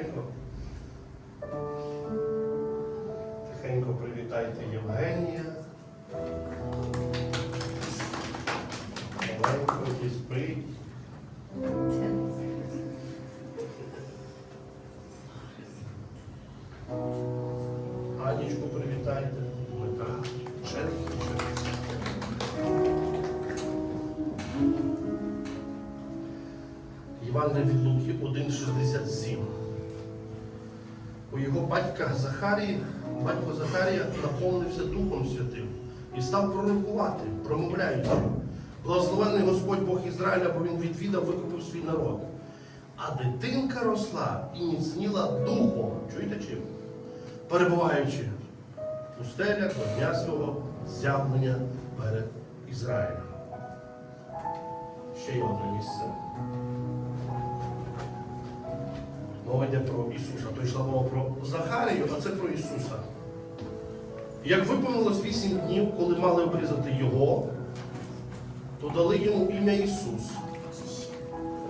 Тихенько. Тихенько привітайте Євгенія. Маленько і спить. Анічку привітайте. Дмитра. Євангелія від Луки 1,67. У його батька Захарії, батько Захарія наповнився Духом Святим і став пророкувати, промовляючи. Благословенний Господь Бог Ізраїля, бо він відвідав, викупив свій народ. А дитинка росла і міцніла духом. Чуєте чим? Перебуваючи у стелях до дня свого з'явлення перед Ізраїлем. Ще є одне місце. Мова йде про Ісуса. То йшла мова про Захарію, а це про Ісуса. Як виповнилось вісім днів, коли мали обрізати Його, то дали йому ім'я Ісус.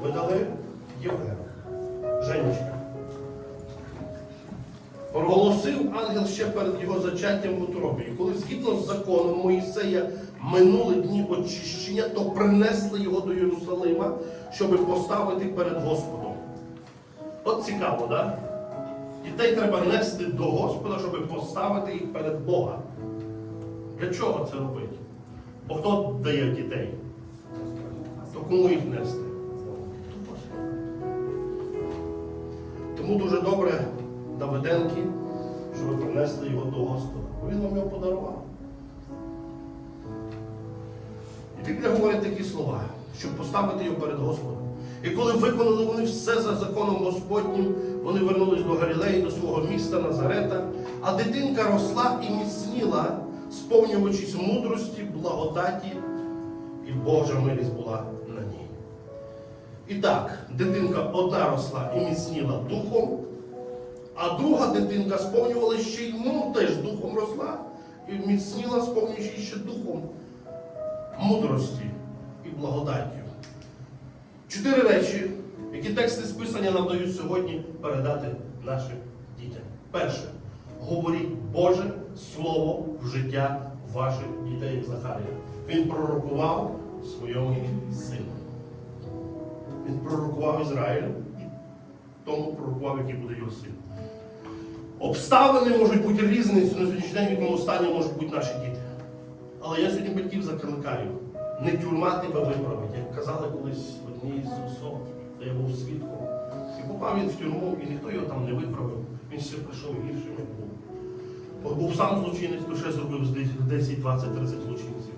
Ви дали Євген. Женечка. Проголосив ангел ще перед його зачаттям в утробі. І коли згідно з законом Моїсея минули дні очищення, то принесли його до Єрусалима, щоб поставити перед Господом. От цікаво, так? Дітей треба нести до Господа, щоб поставити їх перед Бога. Для чого це робити? Бо хто дає дітей? То кому їх нести? Тому дуже добре Давиденки, що ви принесли його до Господа. Бо він вам його подарував. І Біблія говорить такі слова, щоб поставити його перед Господом. І коли виконали вони все за законом Господнім, вони вернулись до Галілеї, до свого міста Назарета, а дитинка росла і міцніла, сповнюючись мудрості, благодаті, і Божа милість була на ній. І так, дитинка одна росла і міцніла духом, а друга дитинка сповнювала ще й ну, теж духом росла і міцніла, сповнюючи ще духом мудрості і благодаттю. Чотири речі, які тексти списання нам дають сьогодні передати нашим дітям. Перше, говоріть Боже Слово в життя ваших дітей, Захарія. Він пророкував своєму сину. Він пророкував Ізраїлю тому пророкував, який буде його син. Обставини можуть бути різні на сьогоднішній день, в якому стані можуть бути наші діти. Але я сьогодні батьків закликаю. Не тюрма тебе виправить, як казали колись одній з особ, де я був свідком. І попав він в тюрму, і ніхто його там не виправив. Він ще прийшов гіршим, як був. Бо був сам злочинець, то ще зробив 10, 20, 30 злочинців.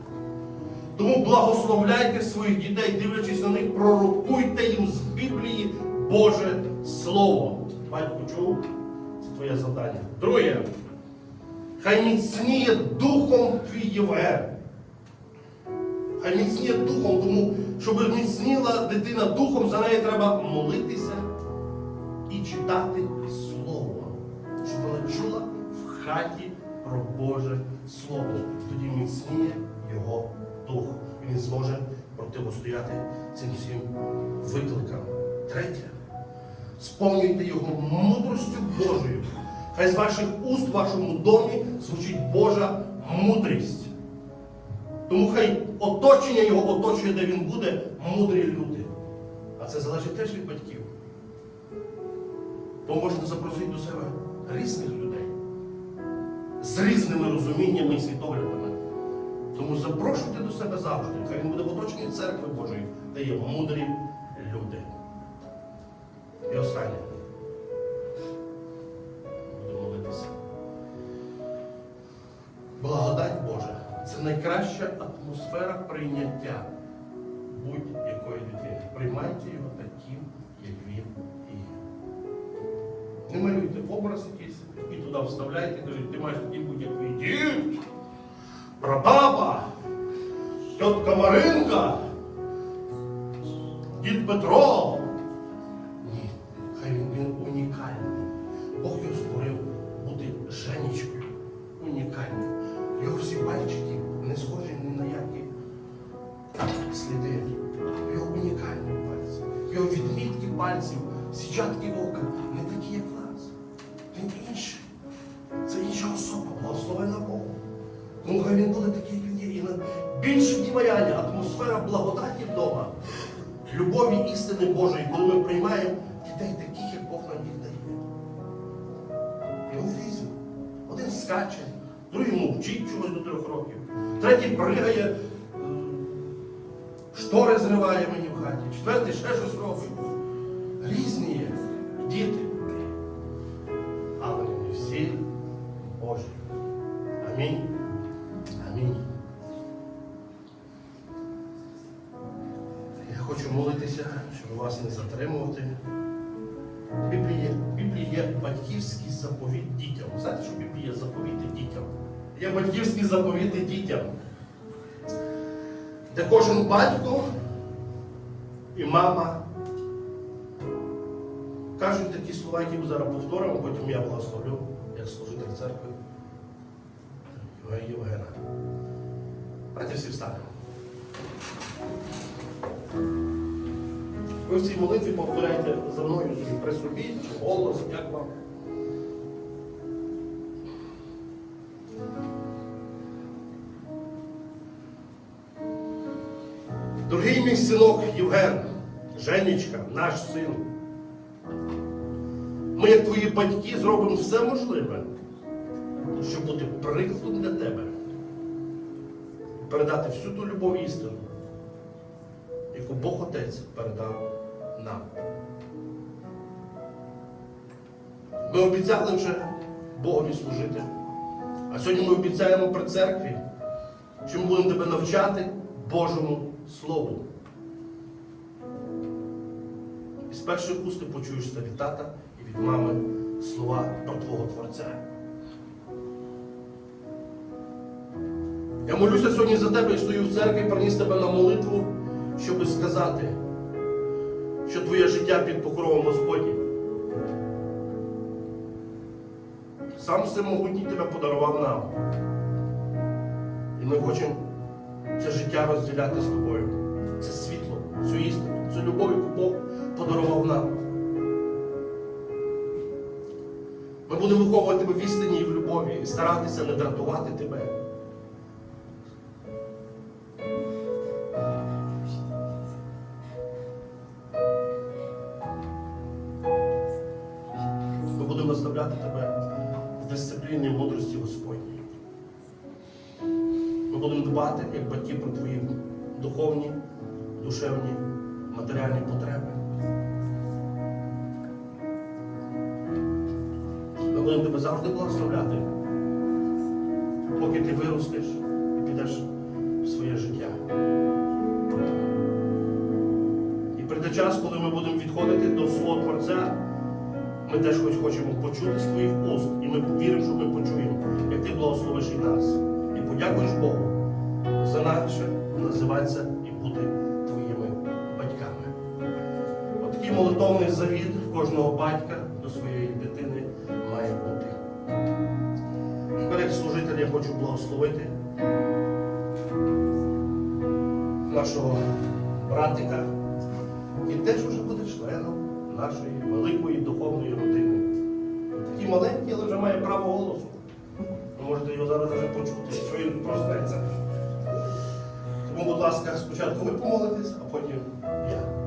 Тому благословляйте своїх дітей, дивлячись на них, пророкуйте їм з Біблії Боже Слово. Батько чув? Це твоє завдання. Друге. Хай міцніє духом твій Євген. Хай міцніє духом, тому щоб міцніла дитина духом, за неї треба молитися і читати Слово. Щоб вона чула в хаті про Боже Слово. Тоді міцніє його дух. Він зможе противостояти цим всім викликам. Третє. Сповнюйте його мудростю Божою. Хай з ваших уст в вашому домі звучить Божа мудрість. Тому хай оточення його оточує, де він буде, мудрі люди. А це залежить теж від батьків. Бо можна запросити до себе різних людей з різними розуміннями і світоглядами. Тому запрошуйте до себе завжди. Хай він буде в оточенні церкви Божої, де є мудрі люди. І останнє. Найкраща атмосфера прийняття будь-якої дитини. Приймайте його таким, як він є. Не малюйте образ якийсь і туди вставляйте, кажуть, ти маєш такий бути, як твій дід, прабаба, тітка Маринка, дід Петро. Істини Божої, коли ми приймаємо дітей таких, як Бог нам їх дає. І вони різні. Один скаче, другий мовчить чогось до трьох років, третій пригає, штори зриває мені в хаті, четвертий ще щось робить. Різні є Хочу молитися, щоб вас не затримувати. В Біблії, є батьківський заповіт дітям. Знаєте, що в заповіти дітям? Є батьківські заповіти дітям, де кожен батько і мама кажуть такі слова, які ми зараз повторимо, потім я благословлю, як служитель церкви Євгена. Давайте всі встанемо. Ви в цій молитві повторяйте за мною при собі, чи голос, як вам. Дорогий мій синок Євген, Женечка, наш син. Ми, як твої батьки, зробимо все можливе, щоб бути прикладом для тебе. Передати всю ту любов істину, яку Бог Отець передав нам. Ми обіцяли вже Богові служити. А сьогодні ми обіцяємо при церкві, що ми будемо тебе навчати Божому Слову. І з перших уст ти почуєш це від тата і від мами слова про Твого Творця. Я молюся сьогодні за тебе і стою в церкві, приніс тебе на молитву, щоб сказати, що твоє життя під покровом Господнім. Сам Всемогутній тебе подарував нам. І ми хочемо це життя розділяти з тобою. Це світло, цю істину, цю любов, яку Бог подарував нам. Ми будемо виховувати тебе в істині і в любові і старатися не дратувати тебе. Батьки, про твої духовні, душевні, матеріальні потреби. Ми будемо тебе завжди благословляти, поки ти виростеш і підеш в своє життя. І прийде час, коли ми будемо відходити до свого Творця, ми теж хоч хочемо почути з твоїх уст, і ми віримо, що ми почуємо, як ти благословиш і нас. І подякуєш Богу за наше називатися і бути твоїми батьками. Отакий молитовний завіт кожного батька до своєї дитини має бути. Тепер як служитель я хочу благословити нашого братика, який теж вже буде членом нашої великої духовної родини. Такий маленький, але вже має право голосу. Ви можете його зараз вже почути, що він проснеться. Тому, будь ласка, спочатку ви помолитесь, а потім я.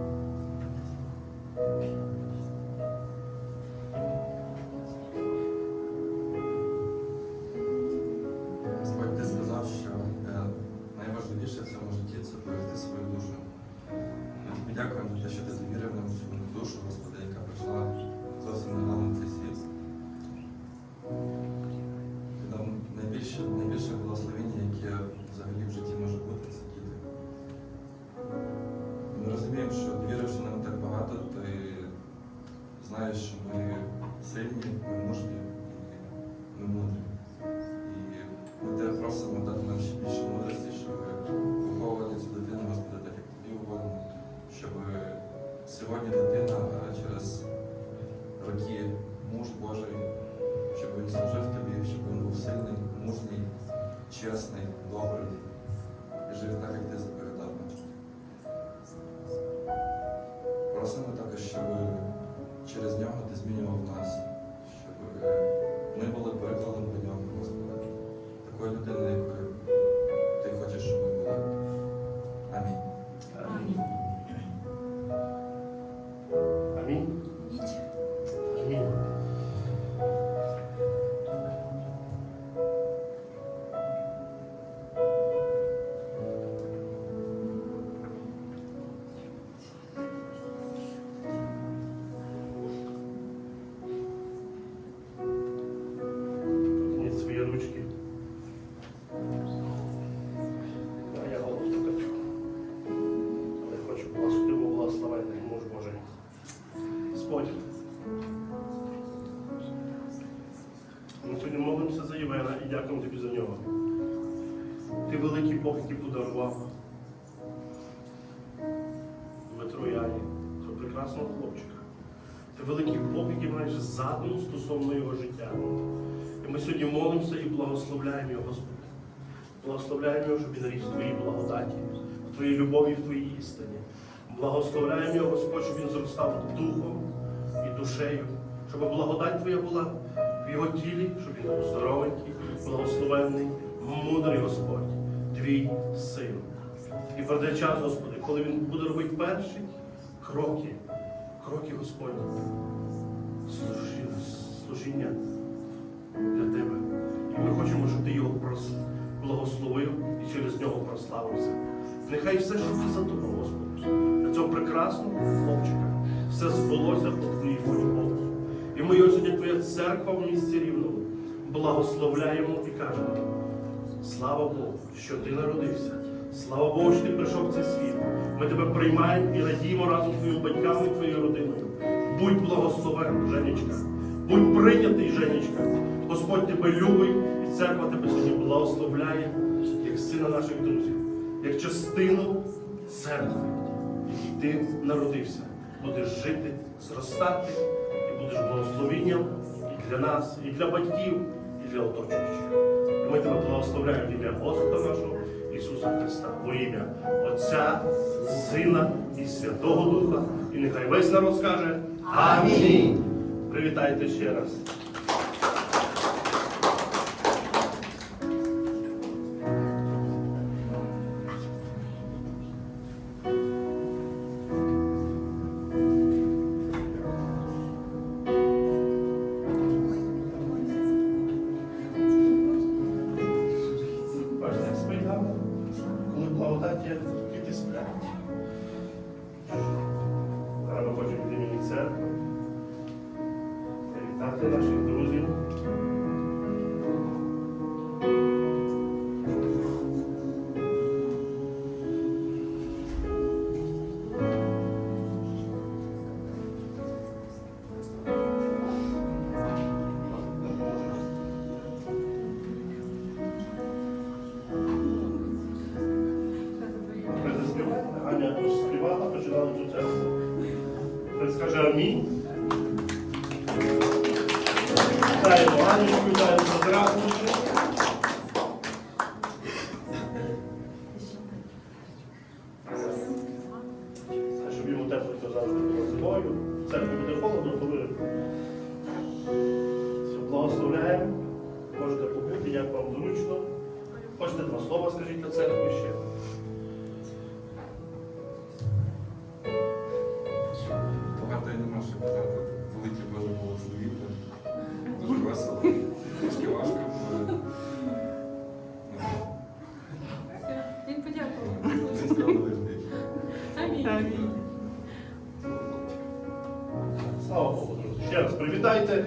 сильні, ми мужні, ми мудрі. І ми просимо дати нам ще більше мудрості, щоб виховувати цю дитину, Господи, так як тобі угодно, щоб сьогодні дитина через роки муж Божий, щоб він служив тобі, щоб він був сильний, мужній, чесний, добрий і жив так, як ти заповідав. Просимо також, щоб через нього ти змінював нас, щоб е, ми були прикладом до нього, Господи, такої людини, якою. Ти великий Бог, який подарував Дмитру Яні, цього прекрасного хлопчика. Ти великий Бог, який маєш задум стосовно його життя. І ми сьогодні молимося і благословляємо його, Господи. Благословляємо його, щоб він ріс в твоїй благодаті, в твоїй любові, в твоїй істині. Благословляємо його, Господь, щоб він зростав духом і душею, щоб благодать Твоя була в його тілі, щоб він був здоровенький, благословенний, мудрий Господь, твій син. І прийде час, Господи, коли він буде робити перші кроки, кроки Господні, служіння, для Тебе. І ми хочемо, щоб Ти його благословив і через нього прославився. Нехай все, що ти задумав, Господи, для цього прекрасного хлопчика, все збулося по твоїй волі. І ми сьогодні Твоя церква в місті Рівному благословляємо і кажемо. Слава Богу, що ти народився. Слава Богу, що ти прийшов в цей світ. Ми тебе приймаємо і радіємо разом з твоїми батьками і твоєю родиною. Будь благословен, Женечка. Будь прийнятий, Женечка. Господь тебе любить, і церква тебе сьогодні благословляє, як сина наших друзів, як частину церкви, в якій ти народився. Будеш жити, зростати і будеш благословенням і для нас, і для батьків, і для оточуючих. Ми тебе благословляємо в ім'я Господа нашого Ісуса Христа, во ім'я Отця, Сина і Святого Духа. І нехай весь народ скаже Амінь. Привітайте ще раз. Тому завжди була зимою. Церкві буде холодно, коли благословляємо. Можете побути, як вам зручно. Хочете два слова, скажіть на церкві ще. Багато я нема що казати. Велике Боже благословіння. Дуже весело. Трошки важко. Він подякував. Привітайте.